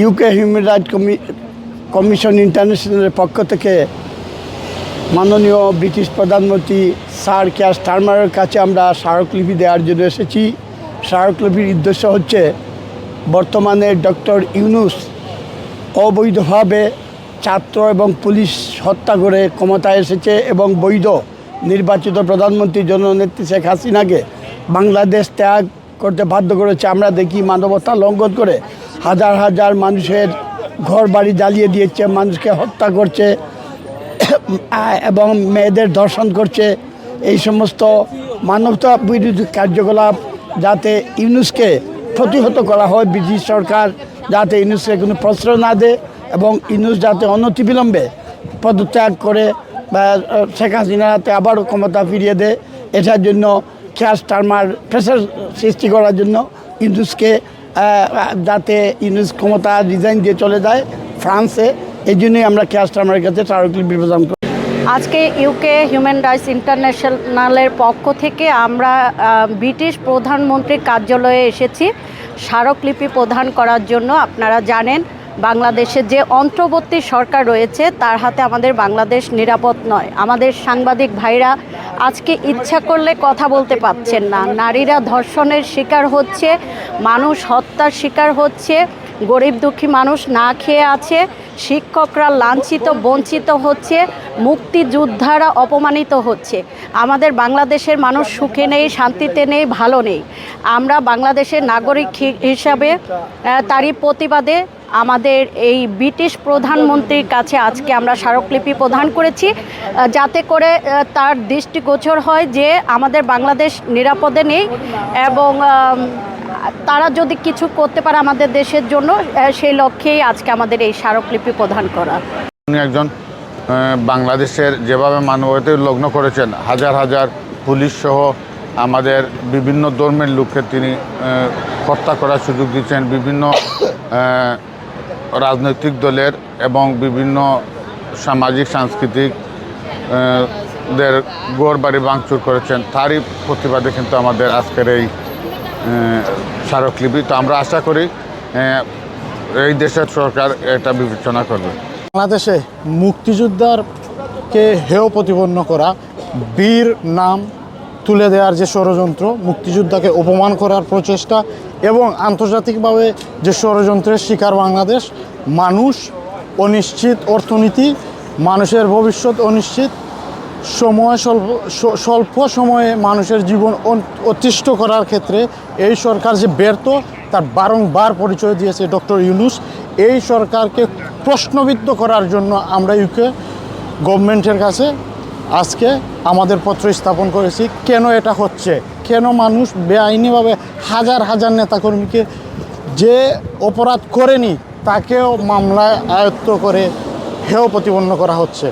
UK human right commission ইন্টারন্যাশনালের পক্ষ থেকে মাননীয় ব্রিটিশ প্রধানমন্ত্রী স্যার ক্যাশ টার্মারের কাছে আমরা স্মারকলিপি দেওয়ার জন্য এসেছি। স্মারকলিপির উদ্দেশ্য হচ্ছে বর্তমানে ডক্টর ইউনুস অবৈধভাবে ছাত্র এবং পুলিশ হত্যা করে ক্ষমতায় এসেছে এবং বৈধ নির্বাচিত প্রধানমন্ত্রী জননেত্রী শেখ হাসিনাকে বাংলাদেশ ত্যাগ করতে বাধ্য করেছে। আমরা দেখি মানবতা লঙ্ঘন করে হাজার হাজার মানুষের ঘর বাড়ি জ্বালিয়ে দিয়েছে, মানুষকে হত্যা করছে, এবং মেয়েদের দর্শন করছে। এই সমস্ত মানবতা বিরোধী কার্যকলাপ যাতে ইউনুসকে প্রতিহত করা হয়, ব্রিটিশ সরকার যাতে ইউনুসকে কোনো প্রশ্রয় না দেয় এবং ইউনুস যাতে অনতিবিলম্বে পদত্যাগ করে, বা শেখ হাসিনা হাতে আবারও ক্ষমতা ফিরিয়ে দেয়। এটার জন্য ক্যাশ টার্মার প্রেশার সৃষ্টি করার জন্য ইউনুসকে যাতে ইউনিস ক্ষমতা রিজাইন দিয়ে চলে যায় ফ্রান্সে, এই জন্যই আমরা ক্যাশ টার্মারের কাছে স্মারকলিপি প্রদান করি। আজকে ইউকে হিউম্যান রাইটস ইন্টারন্যাশনালের পক্ষ থেকে আমরা ব্রিটিশ প্রধানমন্ত্রীর কার্যালয়ে এসেছি। স্মারকলিপি প্রদান করার জন্য আপনারা জানেন বাংলাদেশের যে অন্তর্বর্তী সরকার রয়েছে, তার হাতে আমাদের বাংলাদেশ নিরাপদ নয়। আমাদের সাংবাদিক ভাইরা আজকে ইচ্ছা করলে কথা বলতে পাচ্ছেন না। নারীরা ধর্ষণের শিকার হচ্ছে, মানুষ হত্যার শিকার হচ্ছে, গরিব দুঃখী মানুষ না খেয়ে আছে। শিক্ষকরা লাঞ্ছিত, বঞ্চিত হচ্ছে, মুক্তিযোদ্ধারা অপমানিত হচ্ছে। আমাদের বাংলাদেশের মানুষ সুখে নেই, শান্তিতে নেই, ভালো নেই। আমরা বাংলাদেশের নাগরিক হিসাবে তারই প্রতিবাদে আমাদের এই ব্রিটিশ প্রধানমন্ত্রীর কাছে আজকে আমরা স্মারকলিপি প্রদান করেছি যাতে করে তার দৃষ্টিগোচর হয় যে আমাদের বাংলাদেশ নিরাপদে নেই এবং তারা যদি কিছু করতে পারে আমাদের দেশের জন্য সেই লক্ষ্যেই আজকে আমাদের এই স্মারকলিপি প্রদান করা। উনি একজন বাংলাদেশের যেভাবে মানবতা লগ্ন করেছেন, হাজার হাজার পুলিশ সহ আমাদের বিভিন্ন ধর্মের লোককে তিনি হত্যা করার সুযোগ দিচ্ছেন। বিভিন্ন রাজনৈতিক দলের এবং বিভিন্ন সামাজিক, সাংস্কৃতিক দের গড় বাড়ি ভাঙচুর করেছেন। তারই প্রতিবাদে কিন্তু আমাদের আজকের এই স্মারকলিপি। তো আমরা আশা করি এই দেশের সরকার এটা বিবেচনা করবে। বাংলাদেশে মুক্তিযোদ্ধারকে হেয় প্রতিপন্ন করা, বীর নাম তুলে দেওয়ার যে ষড়যন্ত্র, মুক্তিযোদ্ধাকে অপমান করার প্রচেষ্টা এবং আন্তর্জাতিকভাবে যে ষড়যন্ত্রের শিকার বাংলাদেশ, মানুষ অনিশ্চিত অর্থনীতি, মানুষের ভবিষ্যৎ অনিশ্চিত সময় স্বল্প স্বল্প সময়ে মানুষের জীবন অতিষ্ঠ করার ক্ষেত্রে এই সরকার যে ব্যর্থ, তার বারংবার পরিচয় দিয়েছে ডক্টর ইউনুস। এই সরকারকে প্রশ্নবিদ্ধ করার জন্য আমরা ইউকে গভর্নমেন্টের কাছে আজকে আমাদের পত্র স্থাপন করেছি, কেন এটা হচ্ছে? কেন মানুষ বেআইনিভাবে হাজার হাজার নেতাকর্মীকে যে অপরাধ করেনি, তাকেও মামলায় আয়ত্ত করে হেয় প্রতিপন্ন করা হচ্ছে?